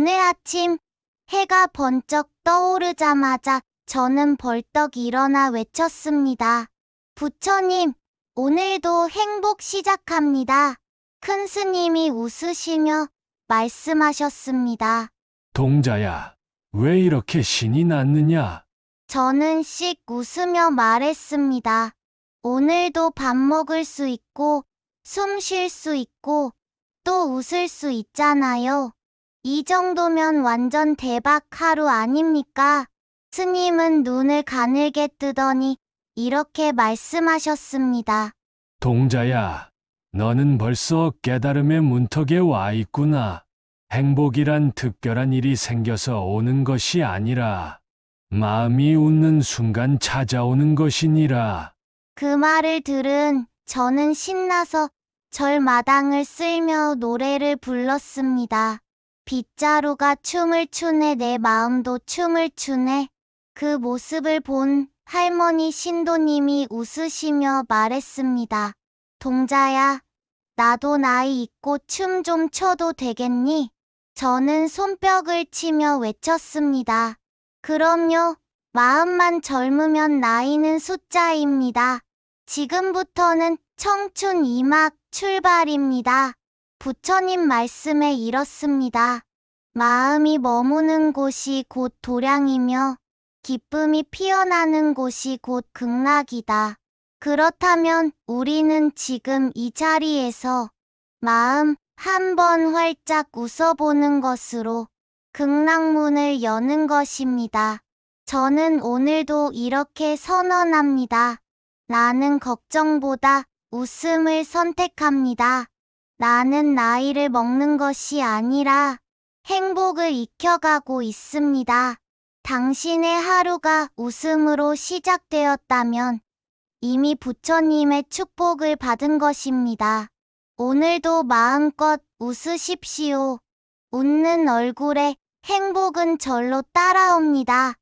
오늘 아침 해가 번쩍 떠오르자마자 저는 벌떡 일어나 외쳤습니다. 부처님, 오늘도 행복 시작합니다. 큰 스님이 웃으시며 말씀하셨습니다. 동자야, 왜 이렇게 신이 났느냐? 저는 씩 웃으며 말했습니다. 오늘도 밥 먹을 수 있고, 숨 쉴 수 있고, 또 웃을 수 있잖아요. 이 정도면 완전 대박 하루 아닙니까? 스님은 눈을 가늘게 뜨더니 이렇게 말씀하셨습니다. 동자야, 너는 벌써 깨달음의 문턱에 와 있구나. 행복이란 특별한 일이 생겨서 오는 것이 아니라 마음이 웃는 순간 찾아오는 것이니라. 그 말을 들은 저는 신나서 절마당을 쓸며 노래를 불렀습니다. 빗자루가 춤을 추네 내 마음도 춤을 추네. 그 모습을 본 할머니 신도님이 웃으시며 말했습니다. 동자야, 나도 나이 있고 춤 좀 춰도 되겠니? 저는 손뼉을 치며 외쳤습니다. 그럼요. 마음만 젊으면 나이는 숫자입니다. 지금부터는 청춘 이막 출발입니다. 부처님 말씀에 이렇습니다. 마음이 머무는 곳이 곧 도량이며 기쁨이 피어나는 곳이 곧 극락이다. 그렇다면 우리는 지금 이 자리에서 마음 한번 활짝 웃어보는 것으로 극락문을 여는 것입니다. 저는 오늘도 이렇게 선언합니다. 나는 걱정보다 웃음을 선택합니다. 나는 나이를 먹는 것이 아니라 행복을 익혀가고 있습니다. 당신의 하루가 웃음으로 시작되었다면 이미 부처님의 축복을 받은 것입니다. 오늘도 마음껏 웃으십시오. 웃는 얼굴에 행복은 절로 따라옵니다.